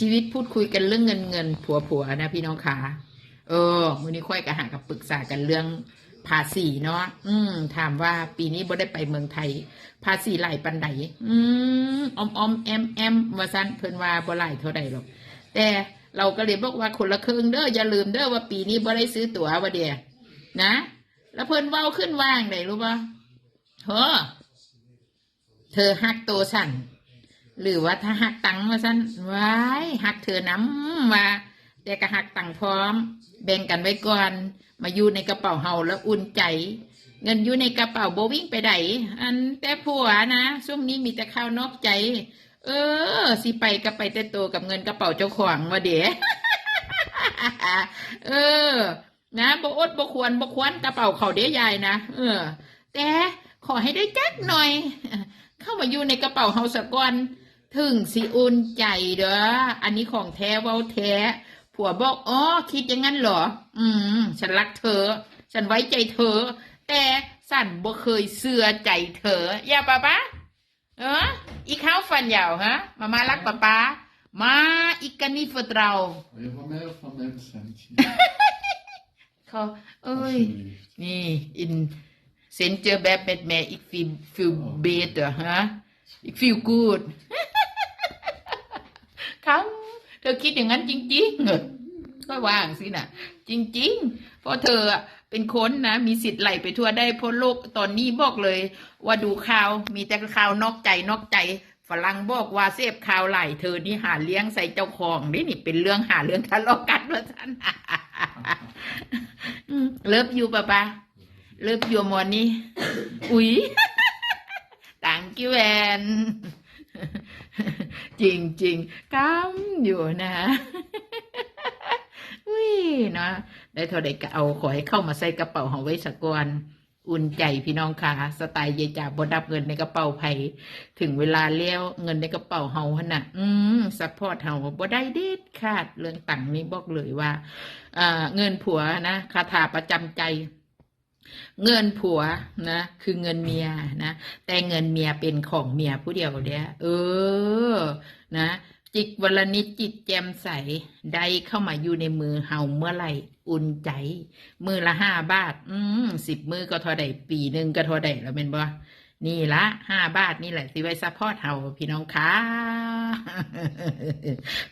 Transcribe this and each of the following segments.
ชีวิตพูดคุยกันเรื่องเงินเงินผัวผัวนะพี่น้องขาเออมื้อนี้ค่อยกับหากับปรึกษากันเรื่องภาษีเนาะอืม ถามว่าปีนี้บ่ได้ไปเมืองไทย ภาษีหลายปันใดอืมอมอมแอมแอมว่าซั่นเพิ่นว่าบ่หลายเท่าใดหรอก แต่เราก็เลยบอกว่าคนละครึ่งเด้ออย่าลืมเด้อว่าปีนี้บ่ได้ซื้อตั๋วว่าเดียนะ แล้วเพิ่นเว้าขึ้นว่างได้รู้ป่ะเฮ้อเธอหักตัวสั่น หรือว่าถ้าหักตังค์มาสั้นไว้หักเธอน้ำมาแต่ก็หักตังพร้อม แบ่งกันไว้ก่อน มาอยู่ในกระเป๋าเฮาแล้วอุ่นใจ เงินอยู่ในกระเป๋าโบวิ่งไปไหนอันแต่ผัวนะช่วงนี้มีแต่ข้าวนอกใจ เออ สิไปก็ไปแต่ตัวกับเงินกระเป๋าเจ้าของว่าเดี๋ยเออ นะโบอดโบควรบ่ควรกระเป๋าเขาเดี๋ยวยายนะเออ แต่ขอให้ได้จักหน่อย เข้ามาอยู่ในกระเป๋าเฮาสะก่อน ถึงสิอุ่นใจเด้อ อันนี้ของแท้เว้าแท้ ผัวบอกอ๋อคิดอย่างนั้นเหรอ อืม ฉันรักเธอ ฉันไว้ใจเธอ แต่สันบ่เคยเสื่อใจเธอ อย่าป้าป้าเออ อีข้าวฟันยาวฮะ มามารักป้าป้า มาอีกกันนี่ฟดเรา Och jag var med från den sen. เขาเอ้ย Alsjeblieft. นี่อินเซนเจอแบบเม็ดแม่อีกฟิลฟิลเบตเหรอฮะอีกฟิลกูด ครับเธอคิดอย่างนั้นจริงๆก็ว่างสินะจริง ๆ เพราะเธอเป็นคนนะ มีสิทธิ์ไหลไปทั่วได้เพราะโลกตอนนี้บอกเลย ว่าดูข่าวมีแต่ข่าวนอกใจนอกใจฝรั่งบอกว่าเสพข่าวไหลเธอนี่หาเลี้ยงใส่เจ้าของนี่นี่เป็นเรื่องหาเรื่องทะเลาะกันว่าท่านเลิฟยูปะปะเลิฟยูมอนี่ อุ๊ยต่างกิแวน จริงจริงกำอยู่นะอุ้ยเนาะได้เท่าใดก็เอาขอให้เข้ามาใส่กระเป๋าของไว้สักก่อนอุ่นใจพี่น้องค่ะ สไตล์เยายจ่าบดับเงินในกระเป๋าไผถึงเวลาเลี้ยวเงินในกระเป๋าเฮาหนน่ะ อืมซัพพอร์ตเฮาบ่ได้เด็ดขาดเรื่องตังนี้บอกเลยว่าอ่าเงินผัวนะคาถาประจำใจ เงินผัวนะคือเงินเมียนะแต่เงินเมียเป็นของเมียผู้เดียวเนี่ยเออ นะ จิกวันละนิดจิตแจ่มใสได้เข้ามาอยู่ในมือเฮาเมื่อไหร่อุ่นใจ มือละห้าบาท อืมสิบมือก็ทอได้ปีหนึ่งก็ทอได้แล้วเป็นบ่นี่ละห้าบาทนี่แหละสิไว้ซัพพอร์ตเฮาพี่น้องค่ะ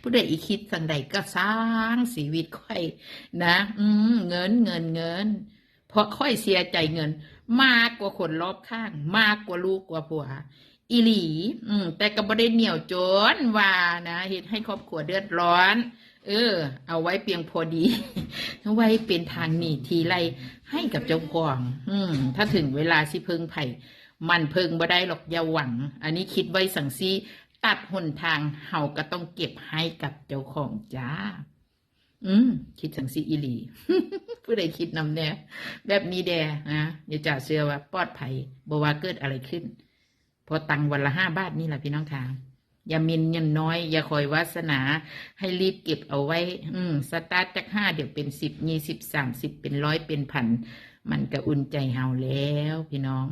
ผู้ใดอีคิดสันใดก็สร้างชีวิตค่อย นะ อืมเงินเงินเงิน เพราะค่อยเสียใจเงิน มากกว่าคนรอบข้าง มากกว่าลูกกว่าผัวอีหลี อืม แต่ก็บ่ได้เหนียวจนว่านะเฮ็ดให้ครอบครัวเดือดร้อน เออ เอาไว้เพียงพอดี ไว้เป็นทางหนีทีไรให้กับเจ้าของอืม ถ้าถึงเวลาสิเพิงไผ่ มันเพิงบ่ได้หรอกอย่าหวัง อันนี้คิดไว้สังซีตัดหนทางเฮาก็ต้องเก็บให้กับเจ้าของจ้า อืม คิดสังซีอีหลี ผู้ใดคิดนำแน่แบบนี้แดนะอย่าจ่าเสือว่าปลอดภัยบว่าเกิดอะไรขึ้น พอตังวันละห้าบาทนี่แหละพี่น้องค่ะอย่ามินยันน้อย อย่าคอยวาสนา ให้รีบเก็บเอาไว้ อืมสตาร์ทจากห้าเดี๋ยวเป็นสิบยี่สิบสามสิบเป็นร้อยเป็นพัน มันก็อุ่นใจเฮาแล้ว พี่น้อง